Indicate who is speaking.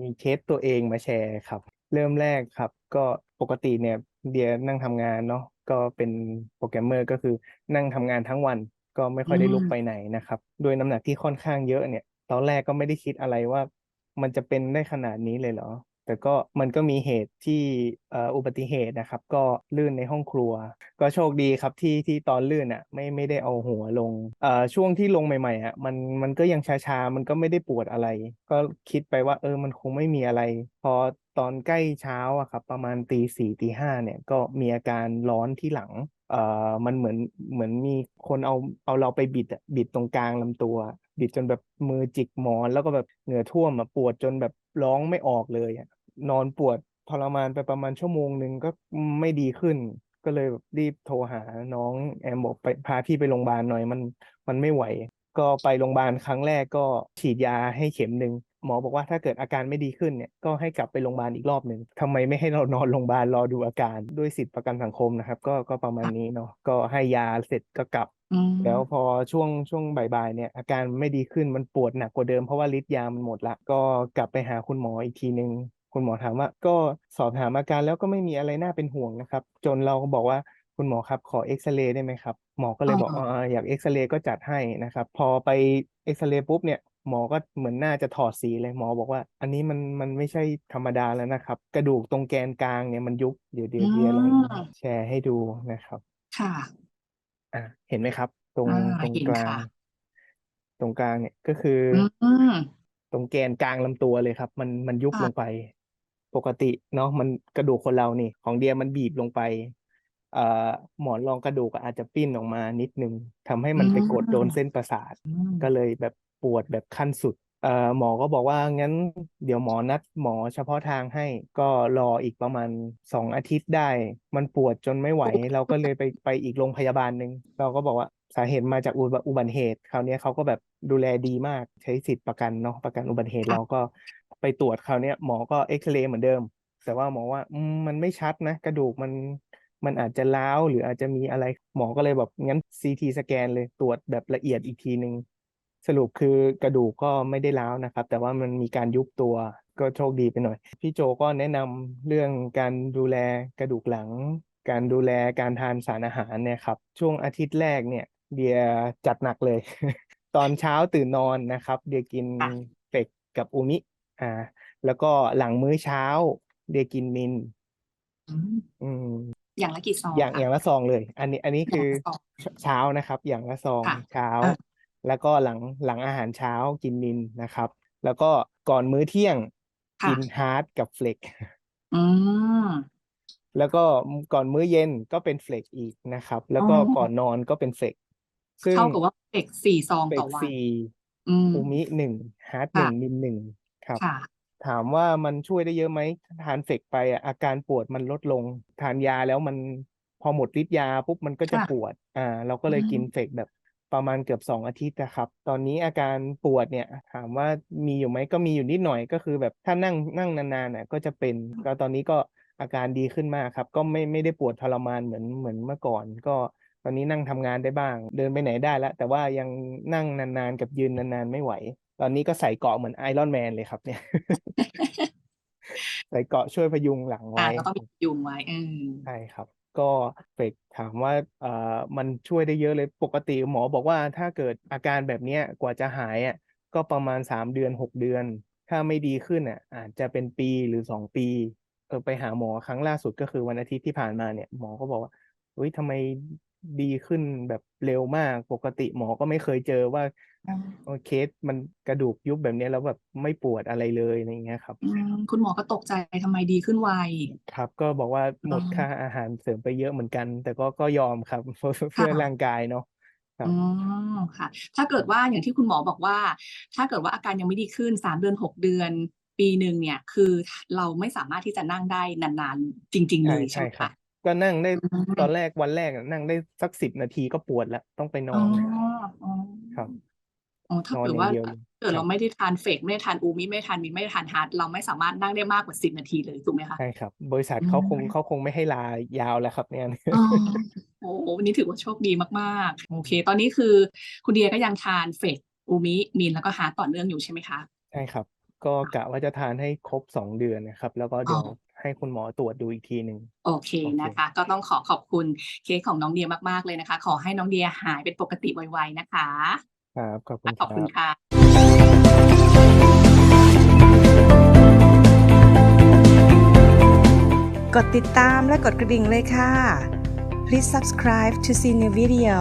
Speaker 1: มีเคสตัวเองมาแชร์ครับ เริ่มแรกครับ ก็ปกติเนี่ยเดียนั่งทำงานเนาะก็เป็นโปรแกรมเมอร์ก็คือนั่งทำงานทั้งวันก็ไม่ค่อยได้ลุกไปไหนนะครับด้วยน้ำหนักที่ค่อนข้างเยอะเนี่ย ตอนแรกก็ไม่ได้คิดอะไรว่า มันจะเป็นได้ขนาดนี้เลยเหรอ แต่ก็มันก็มีเหตุที่อุบัติเหตุนะครับ ก็ลื่นในห้องครัว ก็โชคดีครับที่ที่ตอนลื่นอะไม่ไม่ได้เอาหัวลงเอ่อช่วงที่ลงใหม่ๆอะมันมันก็ยังชาๆมันก็ไม่ได้ปวดอะไร ก็คิดไปว่าเออมันคงไม่มีอะไร พอตอนใกล้เช้าอะครับประมาณตีสี่ตีห้าเนี่ยก็มีอาการร้อนที่หลังเอ่อมันเหมือนเหมือนมีคนเอาเอาเราไปบิดบิดตรงกลางลำตัว บิดจนแบบมือจิกหมอน แล้วก็แบบเหงื่อท่วมอะปวดจนแบบร้องไม่ออกเลยอะ นอนปวดทรมานไปประมาณชั่วโมงหนึ่งก็ไม่ดีขึ้น ก็เลยแบบรีบโทรหาน้องแอมบอกไปพาพี่ไปโรงพยาบาลหน่อยมันมันไม่ไหว ก็ไปโรงพยาบาลครั้งแรกก็ฉีดยาให้เข็มหนึ่งหมอบอกว่าถ้าเกิดอาการไม่ดีขึ้นเนี่ยก็ให้กลับไปโรงพยาบาลอีกรอบหนึ่งทำไมไม่ให้เรานอนโรงพยาบาลรอดูอาการด้วยสิทธิประกันสังคมนะครับ ก็ก็ประมาณนี้เนาะก็ให้ยาเสร็จก็กลับ
Speaker 2: อืม
Speaker 1: แล้วพอช่วงช่วงบ่ายๆเนี่ยอาการไม่ดีขึ้นมันปวดหนักกว่าเดิมเพราะว่าฤทธิ์ยามันหมดละก็กลับไปหาคุณหมออีกทีนึง คุณหมอถามว่าก็สอบถามอาการแล้วก็ไม่มีอะไรน่าเป็นห่วงนะครับ จนเราก็บอกว่าคุณหมอครับขอเอ็กซเรย์ได้ไหมครับหมอก็เลยบอก
Speaker 2: อ่า
Speaker 1: อ่าอยากเอ็กซเรย์ก็จัดให้นะครับ พอไปเอ็กซเรย์ปุ๊บเนี่ยหมอก็เหมือนน่าจะถอดสีเลยหมอบอกว่า อันนี้มันมันไม่ใช่ธรรมดาแล้วนะครับ กระดูกตรงแกนกลางเนี่ยมันยุบเดี๋ยวเดี๋ยวเดี๋ยวลอง
Speaker 2: อืม
Speaker 1: แชร์ให้ดูนะครับ
Speaker 2: ค่ะ
Speaker 1: อะเห็นไหมครับ ตรง
Speaker 2: อ่า
Speaker 1: ตรง
Speaker 2: เห็น
Speaker 1: กลาง
Speaker 2: ค่ะ
Speaker 1: ตรงกลางเนี่ยก็คืออ
Speaker 2: อืม
Speaker 1: ตรงแกนกลางลำตัวเลยครับ มันมันยุบ
Speaker 2: ค่ะ
Speaker 1: ลงไป ปกติเนาะมันกระดูกคนเรานี่ ของเดียมันบีบลงไปเอ่อหมอนรองกระดูกอะอาจจะปิ้นออกมานิดนึงทำให้มันไปกดโดนเส้นประสาท
Speaker 2: อืม
Speaker 1: ก็เลยแบบปวดแบบขั้นสุดเอ่อหมอก็บอกว่างั้น เดี๋ยวหมอนัดหมอเฉพาะทางให้ก็รออีกประมาณสองอาทิตย์ได้ มันปวดจนไม่ไหว เราก็เลยไปไปอีกโรงพยาบาลหนึ่งเราก็บอกว่าสาเหตุมาจากอุบัอุบัติเหตุคราวเนี้ยเขาก็แบบดูแลดีมากใช้สิทธิ์ประกันเนาะประกันอุบัติเหตุ
Speaker 2: ค่ะ
Speaker 1: เราก็ ไปตรวจคราวเนี้ยหมอก็เอ็กซเรย์เหมือนเดิม แต่ว่าหมอว่าอืมมันไม่ชัดนะ กระดูกมันมันอาจจะร้าวหรืออาจจะมีอะไรหมอก็เลยแบบงั้นซีทีสแกนเลยตรวจแบบละเอียดอีกทีหนึ่งสรุปคือกระดูกก็ไม่ได้ร้าวนะครับ แต่ว่ามันมีการยุบตัวก็โชคดีไปหน่อย พี่โจก็แนะนำเรื่องการดูแลกระดูกหลัง การดูแลการทานสารอาหารเนี่ยครับ ช่วงอาทิตย์แรกเนี่ย เดียจัดหนักเลย ตอนเช้าตื่นนอนนะครับ เดียกิน
Speaker 2: ค่ะ
Speaker 1: เฟกกับอูมิ อ่า แล้วก็หลังมื้อเช้าเดียกินมิน
Speaker 2: อืม
Speaker 1: อืม
Speaker 2: อย่างละกี่ซอง
Speaker 1: อย่าง
Speaker 2: คะ
Speaker 1: อย่างละซองเลย อันนี้ อันนี้
Speaker 2: อย่าง
Speaker 1: คือ
Speaker 2: ละซอง
Speaker 1: เช้านะครับ อย่างละซอง
Speaker 2: ค่ะ
Speaker 1: เช้า
Speaker 2: อ่า
Speaker 1: แล้วก็หลังหลังอาหารเช้ากินมินนะครับ แล้วก็ก่อนมื้อเที่ยง
Speaker 2: ค่ะ
Speaker 1: กินฮาร์ดกับเฟลก
Speaker 2: อืม
Speaker 1: แล้วก็ก่อนมื้อเย็นก็เป็นเฟลกอีกนะครับ แล้วก็
Speaker 2: อ๋อ
Speaker 1: ก่อนนอนก็เป็นเฟลกซึ่ง
Speaker 2: เท่ากับว่าเด็กสี่ซอง
Speaker 1: เฟล
Speaker 2: ต่อกวัน
Speaker 1: สี่
Speaker 2: อืม
Speaker 1: อูมิหนึ่งฮาร์ดหนึ่
Speaker 2: ค่ะ
Speaker 1: งมินหนึ่ง ครับ
Speaker 2: ค่ะ
Speaker 1: ถามว่ามันช่วยได้เยอะไหมทานเฟกไปอะอาการปวดมันลดลง ทานยาแล้วมันพอหมดฤทธิ์ยาปุ๊บมันก็จะ
Speaker 2: ค่ะ
Speaker 1: ปวด อ่า เราก็เลย
Speaker 2: อืม
Speaker 1: กินเฟกแบบประมาณเกือบสองอาทิตย์นะครับ ตอนนี้อาการปวดเนี่ย ถามว่ามีอยู่ไหมก็มีอยู่นิดหน่อยก็คือแบบถ้านั่งนั่งนานๆน่ะก็จะเป็นก็ตอนนี้ก็อาการดีขึ้นมากครับ ก็ไม่ไม่ได้ปวดทรมานเหมือนเหมือนเมื่อก่อน ก็ตอนนี้นั่งทำงานได้บ้าง เดินไปไหนได้แล้วแต่ว่ายังนั่งนานๆกับยืนนานๆไม่ไหว ตอนนี้ก็ใส่เกราะเหมือนไอรอนแมนเลยครับ เนี่ย ใส่เกราะช่วยพยุงหลัง
Speaker 2: อ่า
Speaker 1: ไว้
Speaker 2: ก็ต้องมียุงไว้อืม
Speaker 1: ใช่ครับ ก็เฟกถามว่าเอ่อมันช่วยได้เยอะเลยปกติหมอบอกว่าถ้าเกิดอาการแบบเนี้ยกว่าจะหายอะก็ประมาณสามเดือนหกเดือน ถ้าไม่ดีขึ้นอะ อาจจะเป็นปีหรือสองปีเออไปหาหมอครั้งล่าสุดก็คือวันอาทิตย์ที่ผ่านมาเนี่ย หมอก็บอกว่าเฮ้ยทำไม ดีขึ้นแบบเร็วมากปกติหมอก็ไม่เคยเจอว่า
Speaker 2: อืม
Speaker 1: เออเคสมันกระดูกยุบแบบเนี้ยแล้วแบบไม่ปวดอะไรเลยอะไรอย่างเงี้ยครับ
Speaker 2: อืมคุณหมอก็ตกใจทำไมดีขึ้นไว
Speaker 1: ครับ ก็บอกว่าหมด
Speaker 2: อ๋อ
Speaker 1: ค่าอาหารเสริมไปเยอะเหมือนกัน แต่ก็ก็ยอมครับเพื่อเพื่อ
Speaker 2: ค่ะ
Speaker 1: ร่างกายเนาะครับ
Speaker 2: อ๋อค่ะ ถ้าเกิดว่าอย่างที่คุณหมอบอกว่า ถ้าเกิดว่าอาการยังไม่ดีขึ้นสามเดือนหกเดือนปีหนึ่งเนี่ย คือเราไม่สามารถที่จะนั่งได้นานๆ จริง ๆ เล
Speaker 1: ใช่
Speaker 2: ยใช่
Speaker 1: ใช่
Speaker 2: ไหม
Speaker 1: ครั
Speaker 2: คะ
Speaker 1: บ ก็นั่งได้
Speaker 2: อืม
Speaker 1: ตอนแรกวันแรกอะนั่งได้สักสิบนาทีก็ปวดแล้วต้องไปน
Speaker 2: อ๋
Speaker 1: อ
Speaker 2: อนอ๋อ
Speaker 1: ครับ
Speaker 2: อ๋อถ้าน
Speaker 1: อน
Speaker 2: เกิด
Speaker 1: อย่า
Speaker 2: ว่าง
Speaker 1: เดียวเลย
Speaker 2: เกิด
Speaker 1: ครั
Speaker 2: เรา
Speaker 1: บ
Speaker 2: ไม่ได้ทานเฟกไม่ได้ทานอูมิไม่ได้ทานมินไม่ได้ทานฮาร์ดเราไม่สามารถนั่งได้มากกว่าสิบนาทีเลยถูกไหมคะ
Speaker 1: ใช่ครับ บริษัท
Speaker 2: อื
Speaker 1: เขาคง
Speaker 2: ม
Speaker 1: เขาคงไม่ให้ลายาวแล้วครับเนี่ย
Speaker 2: อ๋อโอ้โหวันนี้ถือว่าโชคดีมากๆ โอเค ตอนนี้คือ คุณเดียก็ยังทานเฟกอูมิมินแล้วก็ฮาร์ดต่อเนื่องอยู่ใช่ไหมคะ
Speaker 1: ใช่ครับ ก็กะว่าจะทานให้ครบสองเดือนนะครับ แล้วก็
Speaker 2: อ๋
Speaker 1: เดี๋ยว
Speaker 2: อ
Speaker 1: ให้คุณหมอตรวจดูอีกทีหนึ่ง
Speaker 2: โอเค
Speaker 1: โอเค
Speaker 2: นะคะ ก็ต้องขอขอบคุณเคสของน้องเดียมากๆเลยนะคะ ขอให้น้องเดียหายเป็นปกติไวๆนะคะ
Speaker 1: ครับขอบคุณ
Speaker 2: ขอบ
Speaker 1: ค
Speaker 2: คุ
Speaker 1: รั
Speaker 2: ณ
Speaker 1: บ
Speaker 2: ค่ะ
Speaker 3: กดติดตามและกดกระดิ่งเลยค่ะ Please subscribe to see new video